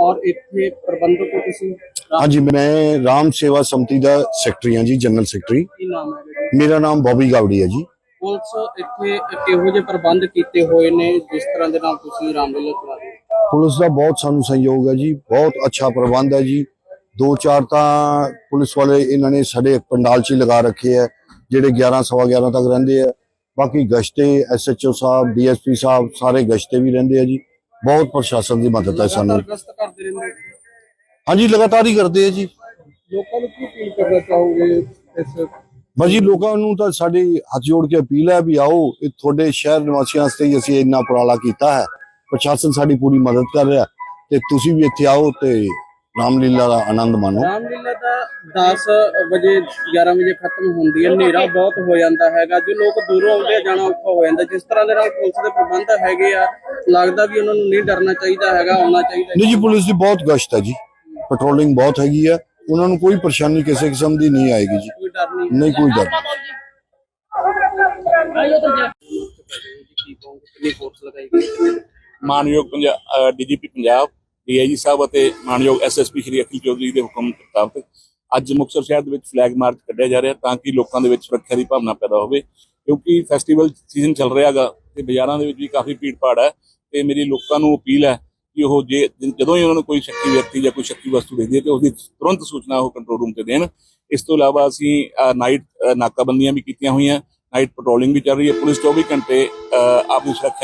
ਔਰ ਇੱਥੇ ਪ੍ਰਬੰਧਕ ਹੋ ਤੁਸੀਂ? ਹਾਂਜੀ ਮੈਂ ਰਾਮ ਸੇਵਾ ਸਮਤੀ ਦਾ ਸੈਕਟਰੀ ਹਾਂ ਜੀ ਜਨਰਲ ਸੈਕਟਰੀ ਕੀ ਨਾਮ ਹੈ ਜੀ ਮੇਰਾ ਨਾਮ ਬੌਬੀ ਗਾਵੜੀ ਹੈ ਜੀ। ਪੁਲਿਸ ਇੱਥੇ ਕਿਹੋ ਜਿਹੇ ਪ੍ਰਬੰਧ ਕੀਤੇ ਹੋਏ ਨੇ ਜਿਸ ਤਰ੍ਹਾਂ ਦੇ ਨਾਲ ਤੁਸੀਂ ਰਾਮਲੀਲਾ ਚਲਾ ਰਹੇ ਹੋ? ਪੁਲਿਸ ਦਾ ਬਹੁਤ ਸਾਨੂੰ ਸਹਿਯੋਗ ਹੈ ਜੀ ਬਹੁਤ ਅੱਛਾ ਪ੍ਰਬੰਧ ਹੈ ਜੀ। ਦੋ ਚਾਰ ਤਾਂ ਪੁਲਿਸ ਵਾਲੇ ਇਹਨਾਂ ਨੇ ਸਾਡੇ ਪੰਡਾਲ 'ਚ ਹੀ ਲਗਾ ਰੱਖੇ ਹੈ ਜਿਹੜੇ 11 ਸਵਾ 11 ਤੱਕ ਰਹਿੰਦੇ ਆ। ਬਾਕੀ ਗਸ਼ਤੇ ਐਸਐਚਓ ਸਾਹਿਬ ਡੀਐਸਪੀ ਸਾਹਿਬ ਸਾਰੇ ਗਸ਼ਤੇ ਵੀ ਰਹਿੰਦੇ ਆ ਜੀ। ਬਹੁਤ ਪ੍ਰਸ਼ਾਸਨ ਦੀ ਮਦਦ ਹੈ ਸਾਨੂੰ। ਲਗਾਤਾਰ ਗਸ਼ਤ ਕਰਦੇ ਰਹਿੰਦੇ ਹੋ। ਹਾਂਜੀ ਲਗਾਤਾਰ ਹੀ ਕਰਦੇ ਆ ਜੀ। ਲੋਕਾਂ ਨੂੰ ਕੀ ਅਪੀਲ ਕਰਨਾ ਚਾਹੋਗੇ ਇਸ ਬਾਜੀ ਲੋਕਾਂ ਨੂੰ ਤਾਂ ਸਾਡੀ ਹੱਥ ਜੋੜ ਕੇ ਅਪੀਲ ਹੈ ਵੀ ਆਓ ਇਹ ਤੁਹਾਡੇ ਸ਼ਹਿਰ ਨਿਵਾਸੀਆਂ ਵਾਸਤੇ ਹੀ ਅਸੀਂ ਇੰਨਾ ਉਪਰਾਲਾ ਕੀਤਾ ਹੈ। ਪ੍ਰਸ਼ਾਸਨ ਸਾਡੀ ਪੂਰੀ ਮਦਦ ਕਰ ਰਿਹਾ ਤੇ ਤੁਸੀਂ ਵੀ ਇੱਥੇ ਆਓ ਤੇ ਰਾਮਲੀਲਾ ਦਾ ਆਨੰਦ ਮਾਣੋ। ਰਾਮਲੀਲਾ ਦਾ 10 ਵਜੇ 11 ਵਜੇ ਖਤਮ ਹੁੰਦੀ ਹੈ ਹਨੇਰਾ ਬਹੁਤ ਹੋ ਜਾਂਦਾ ਹੈਗਾ। ਜੋ ਲੋਕ ਦੂਰੋਂ ਆਉਂਦੇ ਆ ਜਾਣਾ ਔਖਾ ਹੋ ਜਾਂਦਾ। ਜਿਸ ਤਰ੍ਹਾਂ ਦੇ ਨਾਲ ਪੁਲਿਸ ਦੇ ਪ੍ਰਬੰਧ ਹੈਗੇ ਆ ਲੱਗਦਾ ਵੀ ਉਹਨਾਂ ਨੂੰ ਨਹੀਂ ਡਰਨਾ ਚਾਹੀਦਾ ਹੈਗਾ ਆਉਣਾ ਚਾਹੀਦਾ ਨਹੀਂ ਜੀ ਪੁਲਿਸ ਦੀ ਬਹੁਤ ਗਸ਼ਤ ਹੈ ਜੀ। ਪੈਟਰੋਲਿੰਗ ਬਹੁਤ ਹੈਗੀ ਹੈ। ਉਹਨਾਂ ਨੂੰ ਕੋਈ ਪਰੇਸ਼ਾਨੀ ਕਿਸੇ ਕਿਸਮ ਦੀ ਨਹੀਂ ਆਏਗੀ ਜੀ। ਕੋਈ ਡਰ ਨਹੀਂ। ਨਹੀਂ ਕੋਈ ਡਰ ਕਿੰਨੀ ਫੋਰਸ ਲਗਾਈ ਗਈ ਮਾਨਯੋਗ ਪੰਜਾਬ ਡੀਜੀਪੀ ਪੰਜਾਬ ਡੀਆਈਜੀ ਸਾਹਿਬ ਅਤੇ ਮਾਨਯੋਗ ਐਸਐਸਪੀ ਸ਼੍ਰੀ ਅਖਿਲ ਚੌਧਰੀ ਦੇ ਹੁਕਮ ਮੁਤਾਬਕ ਅੱਜ ਮੁਕਤਸਰ ਸ਼ਹਿਰ ਦੇ ਵਿੱਚ ਫਲੈਗ ਮਾਰਚ ਕੱਢਿਆ ਜਾ ਰਿਹਾ ਤਾਂ ਕਿ ਲੋਕਾਂ ਦੇ ਵਿੱਚ ਸੁਰੱਖਿਆ ਦੀ ਭਾਵਨਾ ਪੈਦਾ ਹੋਵੇ ਕਿਉਂਕਿ ਫੈਸਟੀਵਲ ਸੀਜ਼ਨ ਚੱਲ ਰਿਹਾ ਹੈਗਾ ਤੇ ਬਾਜ਼ਾਰਾਂ ਦੇ ਵਿੱਚ ਵੀ ਕਾਫੀ ਭੀੜ ਭਾੜ ਹੈ। ਤੇ ਮੇਰੀ ਲੋਕਾਂ ਨੂੰ ਅਪੀਲ ਹੈ ਕਿ ਉਹ ਜੇ ਜਦੋਂ ਹੀ ਉਹਨਾਂ ਨੂੰ ਕੋਈ ਸ਼ੱਕੀ ਵਿਅਕਤੀ ਜਾਂ ਕੋਈ ਸ਼ੱਕੀ ਵਸਤੂ ਦੇਖਦੀ ਹੈ ਤੇ ਉਸ ਦੀ ਤੁਰੰਤ ਸੂਚਨਾ ਉਹ ਕੰਟਰੋਲ ਰੂਮ ਤੇ ਦੇਣ। ਇਸ ਤੋਂ ਇਲਾਵਾ ਅਸੀਂ ਨਾਈਟ ਨਾਕਾਬੰਦੀਆਂ ਵੀ ਕੀਤੀਆਂ ਹੋਈਆਂ। ਨਾਈਟ ਪੈਟਰੋਲਿੰਗ ਵੀ ਚੱਲ ਰਹੀ ਹੈ। ਪੁਲਿਸ 24 ਘੰਟੇ ਅਹ, ਆਪਣੀ ਸੁਰੱਖਿਆ